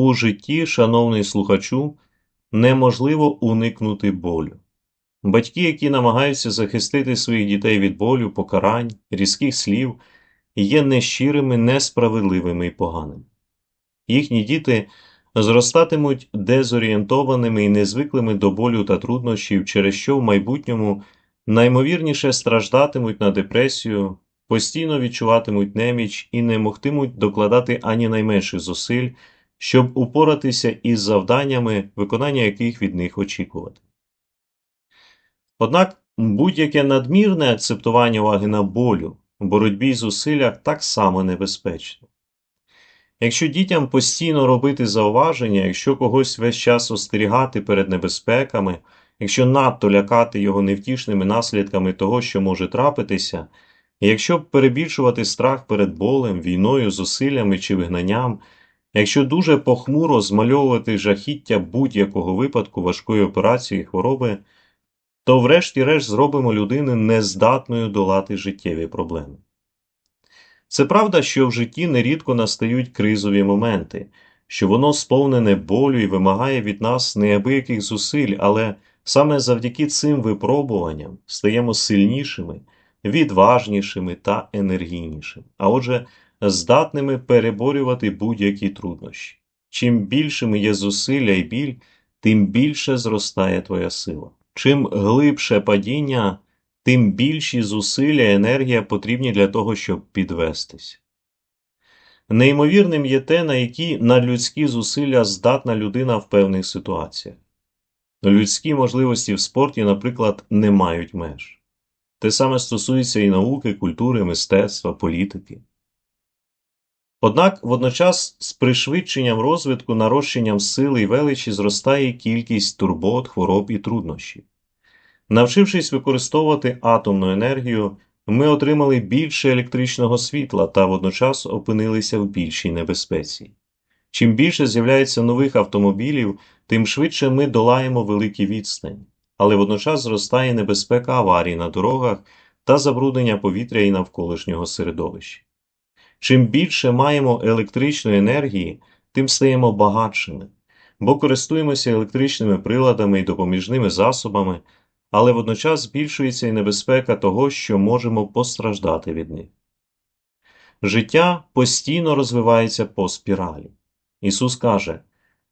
У житті, шановний слухачу, неможливо уникнути болю. Батьки, які намагаються захистити своїх дітей від болю, покарань, різких слів, є нещирими, несправедливими і поганими. Їхні діти зростатимуть дезорієнтованими і незвиклими до болю та труднощів, через що в майбутньому наймовірніше страждатимуть на депресію, постійно відчуватимуть неміч і не могтимуть докладати ані найменших зусиль, щоб упоратися із завданнями, виконання яких від них очікувати. Однак будь-яке надмірне акцептування уваги на болю в боротьбі і зусиллях так само небезпечно. Якщо дітям постійно робити зауваження, якщо когось весь час остерігати перед небезпеками, якщо надто лякати його невтішними наслідками того, що може трапитися, і якщо перебільшувати страх перед болем, війною, зусиллями чи вигнанням, якщо дуже похмуро змальовувати жахіття будь-якого випадку важкої операції хвороби, то врешті-решт зробимо людину нездатною долати життєві проблеми. Це правда, що в житті нерідко настають кризові моменти, що воно сповнене болю і вимагає від нас неабияких зусиль, але саме завдяки цим випробуванням стаємо сильнішими, відважнішими та енергійнішими, а отже, здатними переборювати будь-які труднощі. Чим більшими є зусилля і біль, тим більше зростає твоя сила. Чим глибше падіння, тим більші зусилля і енергія потрібні для того, щоб підвестись. Неймовірним є те, на які надлюдські зусилля здатна людина в певних ситуаціях. Людські можливості в спорті, наприклад, не мають меж. Те саме стосується і науки, культури, мистецтва, політики. Однак водночас з пришвидшенням розвитку, нарощенням сили і величі зростає кількість турбот, хвороб і труднощів. Навчившись використовувати атомну енергію, ми отримали більше електричного світла та водночас опинилися в більшій небезпеці. Чим більше з'являється нових автомобілів, тим швидше ми долаємо великі відстані, але водночас зростає небезпека аварій на дорогах та забруднення повітря і навколишнього середовища. Чим більше маємо електричної енергії, тим стаємо багатшими, бо користуємося електричними приладами і допоміжними засобами, але водночас збільшується і небезпека того, що можемо постраждати від них. Життя постійно розвивається по спіралі. Ісус каже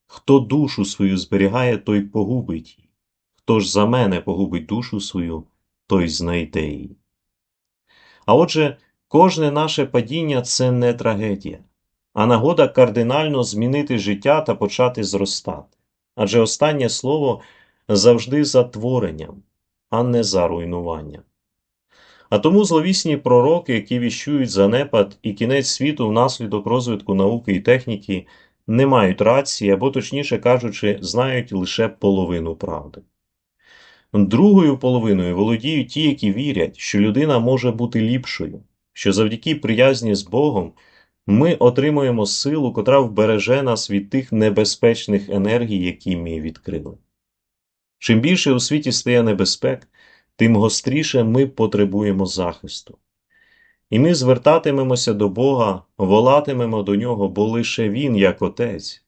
Хто душу свою зберігає, той погубить її. Хто ж за мене погубить душу свою, той знайде її. А отже, кожне наше падіння це не трагедія, а нагода кардинально змінити життя та почати зростати. Адже останнє слово завжди за творенням, а не за руйнуванням. А тому зловісні пророки, які віщують занепад і кінець світу внаслідок розвитку науки і техніки, не мають рації або, точніше кажучи, знають лише половину правди. Другою половиною володіють ті, які вірять, що людина може бути ліпшою, що завдяки приязні з Богом ми отримуємо силу, котра вбереже нас від тих небезпечних енергій, які ми відкрили. Чим більше у світі стає небезпек, тим гостріше ми потребуємо захисту. І ми звертатимемося до Бога, волатимемо до Нього, бо лише Він, як Отець,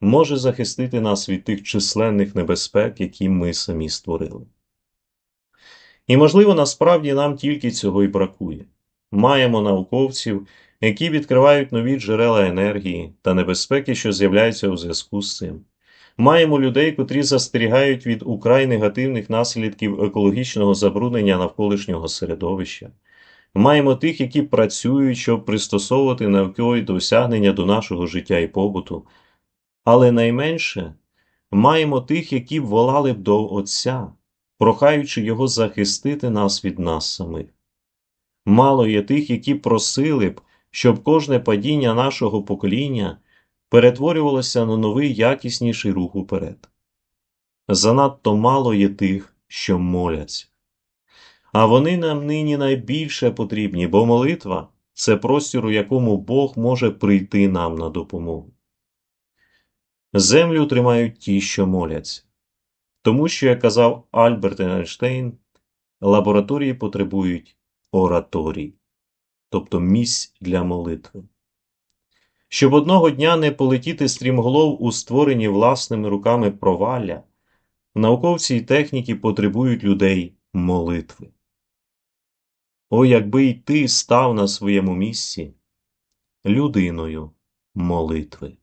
може захистити нас від тих численних небезпек, які ми самі створили. І, можливо, насправді нам тільки цього і бракує. Маємо науковців, які відкривають нові джерела енергії та небезпеки, що з'являються у зв'язку з цим. Маємо людей, котрі застерігають від украй негативних наслідків екологічного забруднення навколишнього середовища. Маємо тих, які працюють, щоб пристосовувати наукові досягнення до нашого життя і побуту. Але найменше маємо тих, які волали б до Отця, прохаючи Його захистити нас від нас самих. Мало є тих, які просили б, щоб кожне падіння нашого покоління перетворювалося на новий якісніший рух уперед. Занадто мало є тих, що моляться. А вони нам нині найбільше потрібні, бо молитва це простір, у якому Бог може прийти нам на допомогу. Землю тримають ті, що моляться. Тому що, як казав Альберт Ейнштейн, лабораторії потребують ораторій, тобто місць для молитви. Щоб одного дня не полетіти стрімголов у створені власними руками провалля, науковці і техніки потребують людей молитви. О, якби й ти став на своєму місці людиною молитви.